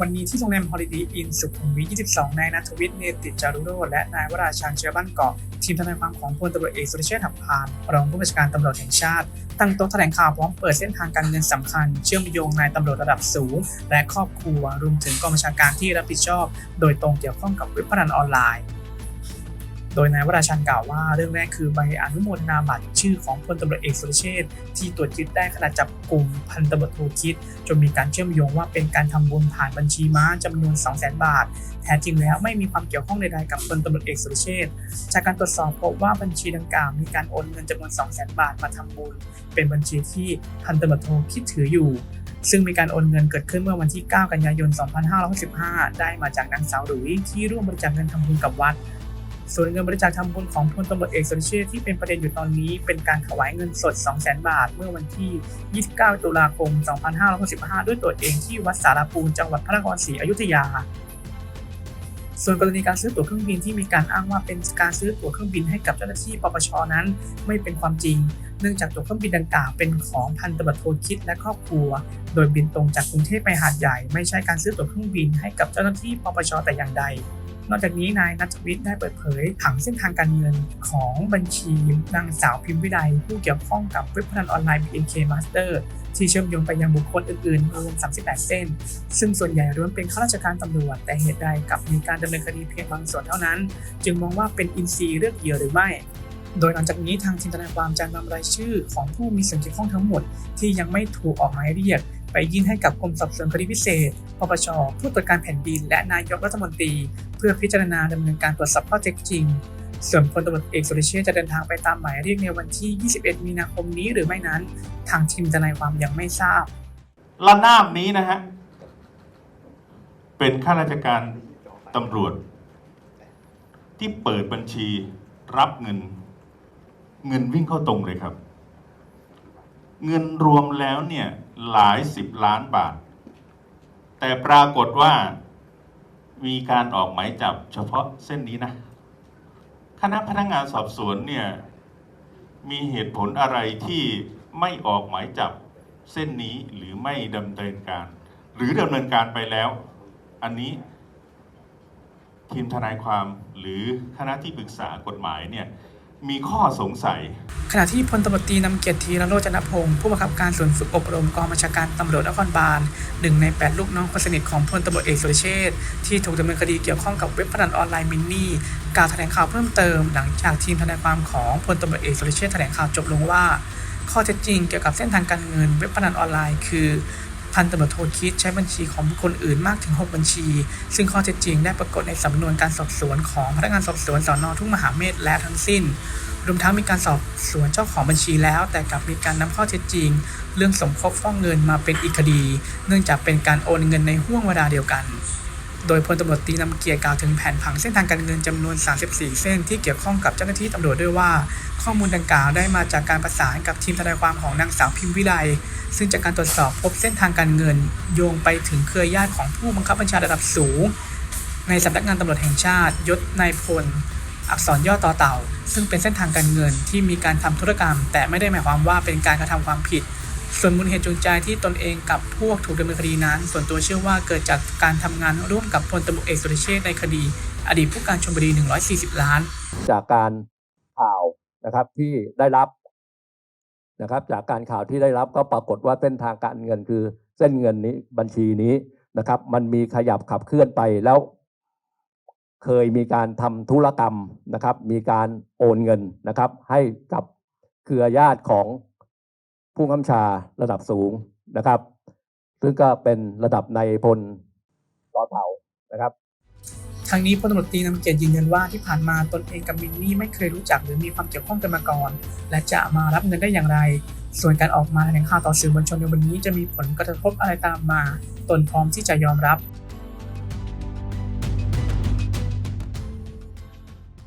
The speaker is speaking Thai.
วันนี้ที่โรงแรมฮอลิดีอินสุขุมวิท 22 นายนัทวิทย์เนติจารุโรจน์และนายวราชานเชื้อบ้านเกาะทีมทนายความของพลตำรวจเอกสุรเชษฐ์หักพานรองผู้บัญชาการตำรวจแห่งชาติ ตั้งโต๊ะแถลงข่าวพร้อมเปิดเส้นทางการเงินสำคัญ เชื่อมโยงนายตำรวจระดับสูง และครอบครัวรวมถึงกองบัญชาการที่รับผิดชอบ โดยตรงเกี่ยวข้องกับเว็บพนันออนไลน์ โดยนายวราชันกล่าวว่าเรื่องแรกคือใบอนุโมทนาบัตรชื่อของพลตำรวจเอกสุรเชษที่ตรวจยึดได้ขณะจับกลุ่มพันตำรวจโทคิด จนมีการเชื่อมโยงว่าเป็นการทำบุญผ่านบัญชีม้าจำนวน 200,000 บาท แท้จริงแล้วไม่มีความเกี่ยวข้องใดๆกับพลตำรวจเอกสุรเชษจากการตรวจสอบพบว่าบัญชีดังกล่าวมีการโอนเงินจำนวน 200,000 บาทมาทำบุญ เป็นบัญชีที่พันตำรวจโทคิดถืออยู่ซึ่งมีการโอนเงินเกิดขึ้นเมื่อวันที่ 9 กันยายน 2565 ได้มาจากนางสาวหลุยที่ร่วมบริจาคเงินทำบุญกับวัด ส่วนเงินบริจาคทำบุญของพลตำรวจเอกสุรเชษที่เป็นประเด็นอยู่ตอนนี้เป็นการถวายเงินสด 200,000 บาท เมื่อวันที่ 29 ตุลาคม 2565 ด้วยตัวเองที่วัดสารปูนจังหวัดพระนครศรีอยุธยา ส่วนกรณีการซื้อตั๋วเครื่องบินที่มีการอ้างว่าเป็นการซื้อตั๋วเครื่องบินให้กับเจ้าหน้าที่ปปชนั้น ไม่เป็นความจริง เนื่องจากตั๋วเครื่องบินดังกล่าวเป็นของพันตำรวจโทคิดและครอบครัว โดยบินตรงจากกรุงเทพไปหาดใหญ่ ไม่ใช่การซื้อตั๋วเครื่องบินให้กับเจ้าหน้าที่ปปชแต่อย่างใด นอกจากนี้นายนัทวิทย์ได้เปิดเผยผังเส้นทางการเงินของบัญชีนางสาวพิมพ์วิไลผู้เกี่ยวข้องกับเว็บพนันออนไลน์ BNK Master ที่เชื่อมโยงไปยังบุคคลอื่นๆรวม 38 เส้น ซึ่งส่วนใหญ่ล้วนเป็นข้าราชการตำรวจ แต่เหตุใดกลับมีการดำเนินคดีเพียงบางส่วนเท่านั้น จึงมองว่าเป็นอินซีย์เลือกเหยื่อหรือไม่ โดยหลังจากนี้ทางทีมทนายความจะนำรายชื่อของผู้มีส่วนเกี่ยวข้องทั้งหมด ที่ยังไม่ถูกออกหมายเรียก ไปยื่นให้กับกรมสอบสวนคดีพิเศษ ปปช ผู้ตรวจการแผ่นดิน และนายกรัฐมนตรี เพื่อพิจารณาดำเนินการตรวจสอบข้อเท็จจริง ส่วนพลตำรวจเอกสุรเชษจะเดินทางไปตามหมายเรียกในวันที่ 21 มีนาคมนี้หรือไม่นั้น ทางทีมทนายความยังไม่ทราบระนาบนี้นะฮะ เป็นข้าราชการตำรวจ ที่เปิดบัญชีรับเงิน เงินวิ่งเข้าตรงเลยครับ เงินรวมแล้วเนี่ย หลายสิบล้านบาท แต่ปรากฏว่ามีการออกหมายจับเฉพาะเส้นนี้นะ คณะพนักงานสอบสวนเนี่ย มีเหตุผลอะไรที่ไม่ออกหมายจับเส้นนี้หรือไม่ดำเนินการ หรือดำเนินการไปแล้ว อันนี้ทีมทนายความหรือคณะที่ปรึกษากฎหมายเนี่ย มีข้อสงสัย ขณะที่พลตำรวจตรีนำเกียรติธีรโรจนพงศ์ผู้บังคับการศูนฝึกอบรมกองบัญชาการตำรวจนครบาลหนึ่งใน 8 ลูกน้องคนสนิทของพลตำรวจเอกสุรเชษฐ์ที่ถูกดำเนินคดีเกี่ยวข้องกับเว็บพนันออนไลน์มินนี่กล่าวแถลงข่าวเพิ่มเติม หลังจากทีมทนายความของพลตำรวจเอกสุรเชษฐ์แถลงข่าวจบลงว่า ข้อเท็จจริงเกี่ยวกับเส้นทางการเงินเว็บพนันออนไลน์ คือ พันตำรวจโทคิดใช้บัญชีของบุคคลอื่นมากถึง 6 บัญชี ซึ่งข้อเท็จจริงได้ปรากฏในสำนวนการสอบสวนของพนักงานสอบสวนสอนอทุ่งมหาเมธและทั้งสิ้น รวมทั้งมีการสอบสวนเจ้าของบัญชีแล้ว แต่กลับมีการนำข้อเท็จจริง เรื่องสมคบฟ้อกเงินมาเป็นอีกคดี เนื่องจากเป็นการโอนเงินในห่วงเวลาเดียวกันโดยพลตำรวจตีนำเกียรติกล่าวถึงแผนผังเส้นทางการเงินจำนวน 34 เส้นที่เกี่ยวข้องกับเจ้าหน้าที่ตำรวจด้วยว่า ข้อมูลดังกล่าวได้มาจากการประสานกับทีมทนายความของนางสาวพิมพ์วิไล ซึ่งจากการตรวจสอบพบเส้นทางการเงิน โยงไปถึงเครือญาติของผู้บังคับบัญชาระดับสูง ในสำนักงานตำรวจแห่งชาติ ยศนายพล อักษรย่อต่อเต่า ซึ่งเป็นเส้นทางการเงินที่มีการทำธุรกรรม แต่ไม่ได้หมายความว่าเป็นการกระทำความผิด ส่วนมูลเหตุจูงใจที่ตนเองกับพวกถูกดำเนินคดีนั้น ส่วนตัวเชื่อว่าเกิดจากการทำงานร่วมกับพลตำรวจเอกสุรเชษในคดี อดีตผู้การชลบุรี 140 ล้าน จากการข่าวนะครับที่ได้รับ นะครับ จากการข่าวที่ได้รับก็ปรากฏว่าเส้นทางการเงินคือเส้นเงินนี้บัญชีนี้นะครับ มันมีขยับขับเคลื่อนไปแล้ว เคยมีการทำธุรกรรมนะครับ มีการโอนเงินนะครับ ให้กับเครือญาติของผู้กำชาระดับสูงนะครับ ซึ่งก็เป็นระดับในพลต่อเถานะครับ ทางนี้พลตำรวจตรีนำเกียรติยืนยันว่าที่ผ่านมาตนเองกับมินนี่ไม่เคยรู้จักหรือมีความเกี่ยวข้องกันมาก่อน และจะมารับเงินได้อย่างไร ส่วนการออกมาแถลงข่าวต่อสื่อมวลชนในวันนี้จะมีผลกระทบอะไรตามมา ตนพร้อมที่จะยอมรับ